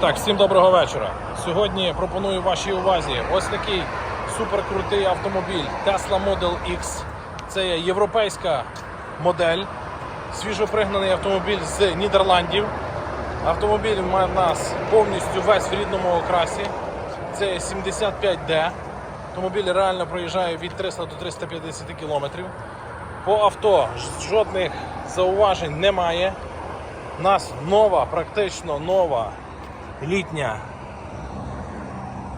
так, всім доброго вечора. Сьогодні пропоную вашій увазі ось такий суперкрутий автомобіль Tesla Model X. Це є європейська модель, свіжопригнаний автомобіль з Нідерландів. Автомобіль має в нас повністю весь в рідному окрасі. Це 75D. Автомобіль реально проїжджає від 300 до 350 км. По авто жодних зауважень немає. У нас нова, практично нова літня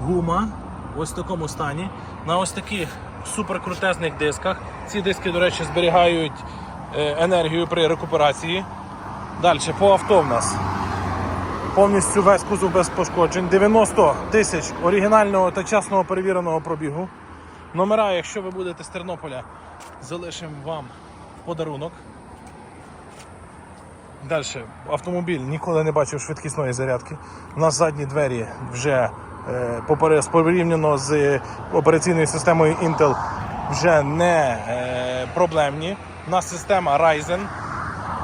гума. Ось такому стані. На ось таких суперкрутезних дисках. Ці диски, до речі, зберігають е, енергію при рекуперації. Далі, по авто в нас. Повністю весь кузов без пошкоджень. 90 тисяч оригінального та часного перевіреного пробігу. Номера, якщо ви будете з Тернополя, залишимо вам в подарунок. Далі, автомобіль ніколи не бачив швидкісної зарядки. У нас задні двері вже е, порівняно з операційною системою Intel вже не е, проблемні. У нас система Ryzen.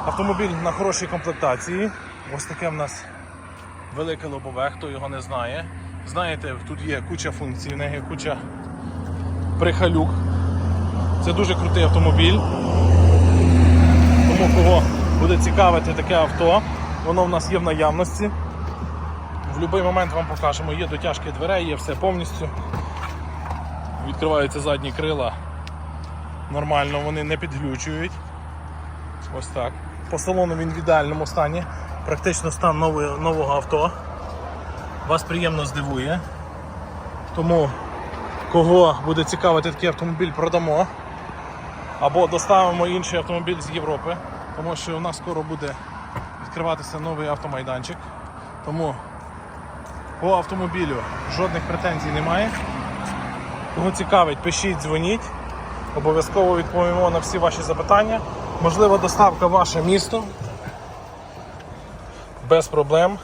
Автомобіль на хорошій комплектації. Ось таке в нас велике лобове, хто його не знає. Знаєте, тут є куча функцій, в неї куча прихалюк. Це дуже крутий автомобіль. Тому кого буде цікавити таке авто, воно в нас є в наявності. В будь-який момент вам покажемо, є дотяжки дверей, є все повністю. Відкриваються задні крила. Нормально, вони не підглючують. Ось так. По салону він в ідеальному стані. Практично стан нового, авто. Вас приємно здивує. Тому кого буде цікавити такий автомобіль, продамо або доставимо інший автомобіль з Європи, тому що у нас скоро буде відкриватися новий автомайданчик. Тому по автомобілю жодних претензій немає. Кого цікавить, пишіть, дзвоніть. Обов'язково відповімо на всі ваші запитання. Можлива доставка в ваше місто. Без проблем.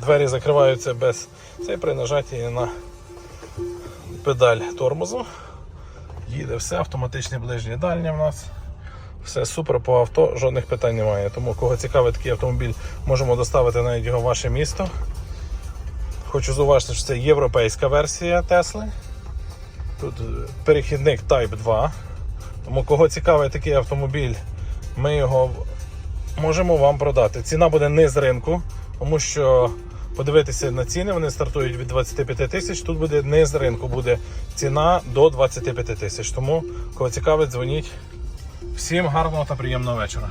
Двері закриваються без це при нажатті на педаль тормозу. Їде все, автоматичне ближнє дальнє в нас. Все супер по авто, жодних питань немає. Тому кого цікавить такий автомобіль, можемо доставити навіть його в ваше місто. Хочу зауважити, що це європейська версія Тесли. Тут е, перехідник Type 2. Тому кого цікавить такий автомобіль, ми його можемо вам продати. Ціна буде не з ринку, тому що подивитися на ціни, вони стартують від 25 тисяч. Тут буде не з ринку, буде ціна до 25 тисяч. Тому кого цікавить, дзвоніть. Всім гарного та приємного вечора.